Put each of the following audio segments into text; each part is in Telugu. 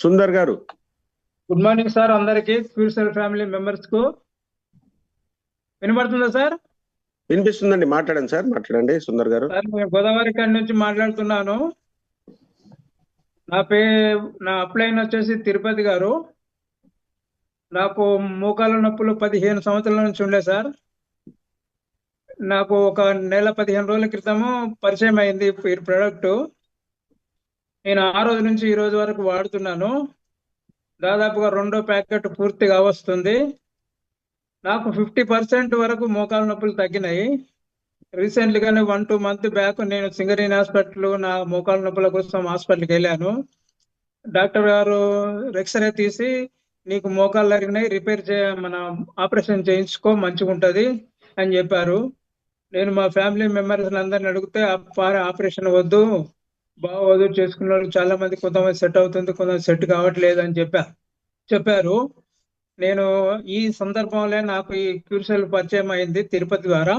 Sundar garu. Good morning sir అందరికి క్యూర్సెల్ ఫ్యామిలీ మెంబర్స్కు. వినబడుతుందా సార్ వినిపిస్తుందండి. మాట్లాడండి సార్ మాట్లాడండి సుందర్ గారు. సార్ నేను గోదావరి కాడి నుంచి మాట్లాడుతున్నాను. నా పే నా అప్లైన్ వచ్చేసి తిరుపతి గారు. నాకు మోకాల నొప్పులు పదిహేను సంవత్సరాల నుంచి ఉండే సార్ నాకు ఒక నెల పదిహేను రోజుల క్రితము పరిచయం అయింది ఈ ప్రోడక్ట్ నేను ఆ రోజు నుంచి ఈ రోజు వరకు వాడుతున్నాను. దాదాపుగా రెండో ప్యాకెట్ పూర్తిగా వస్తుంది. నాకు ఫిఫ్టీ పర్సెంట్ వరకు మోకాల నొప్పులు తగ్గినాయి. రీసెంట్లీగానే వన్ టూ మంత్ బ్యాక్ నేను సింగరేణి హాస్పిటల్ నా మోకాలు నొప్పుల కోసం హాస్పిటల్కి వెళ్ళాను. డాక్టర్ గారు ఎక్స్రే తీసి నీకు మోకాలు అరిగినాయి రిపేర్ చే మన ఆపరేషన్ చేయించుకో మంచిగా ఉంటుంది అని చెప్పారు. నేను మా ఫ్యామిలీ మెంబర్స్ అందరిని అడిగితే ఆపరేషన్ వద్దు బాగోదు చేసుకున్న వాళ్ళు చాలా మంది కొంతమంది సెట్ అవుతుంది కొంతమంది సెట్ కావట్లేదు అని చెప్పా చెప్పారు. నేను ఈ సందర్భంలో నాకు ఈ క్యూర్సెల్ పరిచయం అయింది తిరుపతి ద్వారా.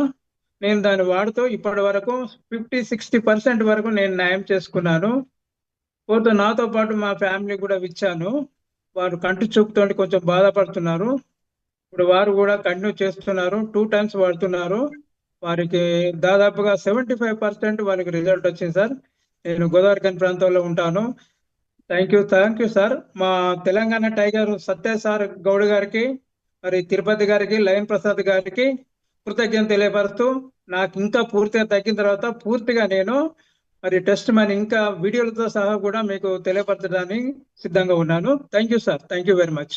నేను దాన్ని వాడుతూ ఇప్పటి వరకు ఫిఫ్టీ సిక్స్టీ పర్సెంట్ వరకు నేను న్యాయం చేసుకున్నాను. పోతే నాతో పాటు మా ఫ్యామిలీ కూడా ఇచ్చాను వారు కంటి చూపుతో కొంచెం బాధపడుతున్నారు. ఇప్పుడు వారు కూడా కంటిన్యూ చేస్తున్నారు టూ టైమ్స్ వాడుతున్నారు. వారికి దాదాపుగా సెవెంటీ ఫైవ్ పర్సెంట్ వారికి రిజల్ట్ వచ్చింది సార్. నేను గోదావరి ప్రాంతంలో ఉంటాను. Thank you thank you sir మా తెలంగాణ టైగర్ సత్య సార్ గౌడ్ గారికి మరి తిరుపతి గారికి లయన్ ప్రసాద్ గారికి కృతజ్ఞత తెలియపరుస్తూ నాకు ఇంకా పూర్తిగా తగ్గిన తర్వాత పూర్తిగా నేను మరి టెస్ట్ మరి ఇంకా వీడియోలతో సహా కూడా మీకు తెలియపరచడానికి సిద్ధంగా ఉన్నాను. Thank you sir thank you very much